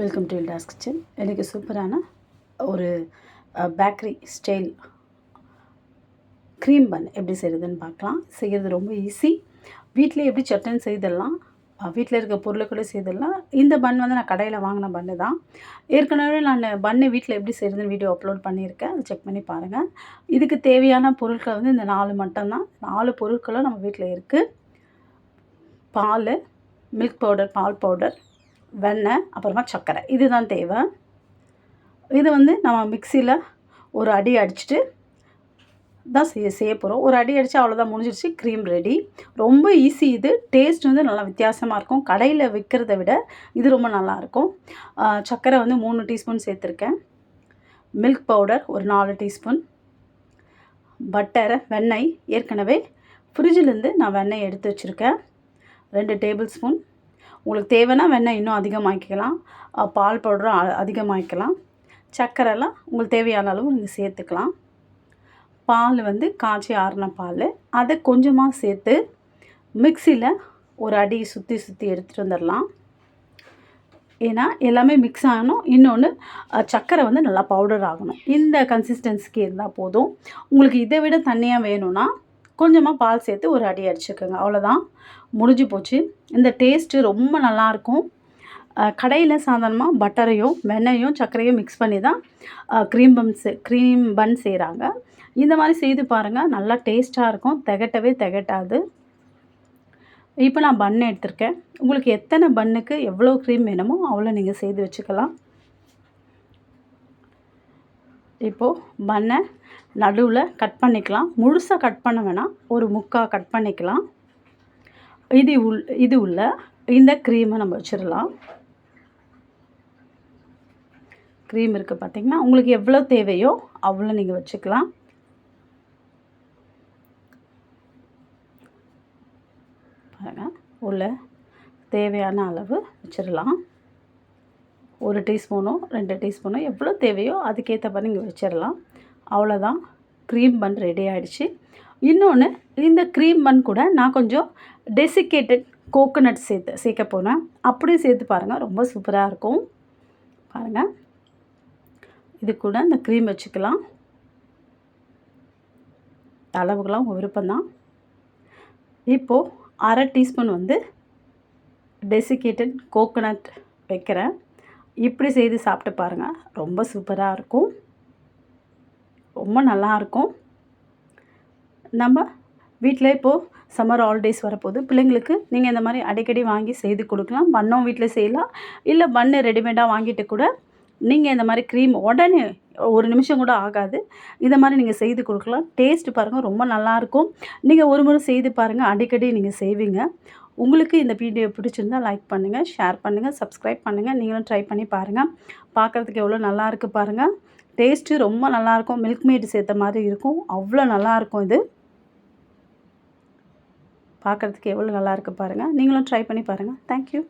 Welcome to toss kitchen எனக்கு சூப்பரான ஒரு பேக்கரி ஸ்டைல் க்ரீம் பன் எப்படி செய்கிறதுன்னு பார்க்கலாம். செய்கிறது ரொம்ப ஈஸி வீட்டிலே எப்படி சட்டன் செய்திடலாம் வீட்டில் இருக்க பொருளை கூட செய்திடலாம் இந்த பன் வந்து நான் கடையில் வாங்கின பன்னு தான். ஏற்கனவே நான் பன்னு வீட்டில் எப்படி செய்கிறதுன்னு வீடியோ அப்லோட் பண்ணியிருக்கேன். அதை செக் பண்ணி பாருங்கள் இதுக்கு தேவையான பொருட்கள் வந்து இந்த நாலு மட்டும்தான். நாலு பொருட்களும் நம்ம வீட்டில் இருக்குது பால் மில்க் பவுடர் பால் பவுடர் வெண்ணெய் அப்புறமா சர்க்கரை. இதுதான் தேவை. இது வந்து நம்ம மிக்சியில் ஒரு அடி அடிச்சுட்டு தான் செய்ய செய்ய போகிறோம் ஒரு அடி அடித்து அவ்வளோதான் முடிஞ்சிருச்சு. க்ரீம் ரெடி ரொம்ப ஈஸி இது. டேஸ்ட் வந்து நல்லா வித்தியாசமாக இருக்கும். கடையில் விற்கிறத விட இது ரொம்ப நல்லாயிருக்கும் சர்க்கரை வந்து மூணு டீஸ்பூன் சேர்த்துருக்கேன். மில்க் பவுடர் ஒரு நாலு டீஸ்பூன் பட்டரை வெண்ணெய். ஏற்கனவே ஃப்ரிட்ஜிலேருந்து நான் வெண்ணெய் எடுத்து வச்சுருக்கேன். ரெண்டு டேபிள் ஸ்பூன் உங்களுக்கு தேவைன்னா வெண்ணெய் இன்னும் அதிகமாக்கிக்கலாம். பால் பவுடரும் அதிகமாக்கிக்கலாம். சர்க்கரைலாம் உங்களுக்கு தேவையான அளவு நீங்கள் சேர்த்துக்கலாம். பால் வந்து காய்ச்சி ஆறின பால். அதை கொஞ்சமாக சேர்த்து மிக்சியில் ஒரு அடி சுற்றி சுற்றி எடுத்துகிட்டு வந்துடலாம் ஏன்னா எல்லாமே மிக்ஸ் ஆகணும். இன்னொன்று சர்க்கரை வந்து நல்லா பவுடர் ஆகணும். இந்த கன்சிஸ்டன்சிக்கு இருந்தால் போதும். உங்களுக்கு இதை விட தண்ணியாக வேணும்னா கொஞ்சமாக பால் சேர்த்து ஒரு அடி அடிச்சுக்கோங்க. அவ்வளோதான் முடிஞ்சு போச்சு. இந்த டேஸ்ட்டு ரொம்ப நல்லாயிருக்கும். கடையில் சாதாரணமாக பட்டரையும் வெண்ணையும் சர்க்கரையும் மிக்ஸ் பண்ணி தான் க்ரீம் பன் க்ரீம் பன் செய்கிறாங்க இந்த மாதிரி செய்து பாருங்கள் நல்லா டேஸ்ட்டாக இருக்கும். திகட்டவே திகட்டாது. இப்போ நான் பன் எடுத்திருக்கேன். உங்களுக்கு எத்தனை பன்னுக்கு எவ்வளோ க்ரீம் வேணுமோ அவ்வளோ நீங்கள் செய்து வச்சுக்கலாம். இப்போது பன்னை நடுவில் கட் பண்ணிக்கலாம். முழுசாக கட் பண்ண வேணாம். ஒரு முக்கால் கட் பண்ணிக்கலாம். இது உள் இது உள்ள இந்த க்ரீமை நம்ம வச்சிடலாம். க்ரீம் இருக்குது பார்த்திங்கன்னா உங்களுக்கு எவ்வளோ தேவையோ அவ்வளோ நீங்கள் வச்சுக்கலாம். பாருங்கள் உள்ள தேவையான அளவு வச்சிடலாம். ஒரு டீஸ்பூனோ ரெண்டு டீஸ்பூனோ எவ்வளோ தேவையோ அதுக்கேற்ற மாதிரி நீங்கள் வச்சிடலாம். அவ்வளோதான். க்ரீம் பன் ரெடி ஆகிடுச்சு இன்னொன்று இந்த க்ரீம் பன் கூட நான் கொஞ்சம் டெசிகேட்டட் கோகோனட் சேர்த்து சேர்க்க போனேன் அப்படியும் சேர்த்து பாருங்கள் ரொம்ப சூப்பராக இருக்கும். பாருங்கள் இது கூட இந்த க்ரீம் வச்சுக்கலாம். அளவுகளாம் உங்கள் விருப்பம்தான். இப்போது அரை டீஸ்பூன் வந்து டெசிகேட்டட் கோகோனட் வைக்கிறேன். இப்படி செய்து சாப்பிட்டு பாருங்கள் ரொம்ப சூப்பராக இருக்கும். ரொம்ப நல்லாயிருக்கும் நம்ம வீட்டில் இப்போது சம்மர் ஹாலிடேஸ் வரப்போகுது. பிள்ளைங்களுக்கு நீங்கள் இந்த மாதிரி அடிக்கடி வாங்கி செய்து கொடுக்கலாம். பன்னும் வீட்டில் செய்யலாம். இல்லை பண்ணு ரெடிமேடாக வாங்கிட்டு கூட நீங்கள் இந்த மாதிரி க்ரீம் உடனே ஒரு நிமிஷம் கூட ஆகாது. இந்த மாதிரி நீங்கள் செய்து கொடுக்கலாம். டேஸ்ட்டு பாருங்கள் ரொம்ப நல்லாயிருக்கும் நீங்கள் ஒரு முறை செய்து பாருங்கள் அடிக்கடி நீங்கள் செய்வீங்க. உங்களுக்கு இந்த வீடியோ பிடிச்சிருந்தால் லைக் பண்ணுங்கள் ஷேர் பண்ணுங்கள் சப்ஸ்கிரைப் பண்ணுங்கள் நீங்களும் ட்ரை பண்ணி பாருங்கள் பார்க்குறதுக்கு எவ்வளோ நல்லாயிருக்கு பாருங்கள் டேஸ்ட்டு ரொம்ப நல்லாயிருக்கும் மில்க் மேட் சேர்த்த மாதிரி இருக்கும். அவ்வளோ நல்லாயிருக்கும் இது. பார்க்குறதுக்கு எவ்வளோ நல்லாயிருக்கு பாருங்கள் நீங்களும் ட்ரை பண்ணி பாருங்கள் தேங்க்யூ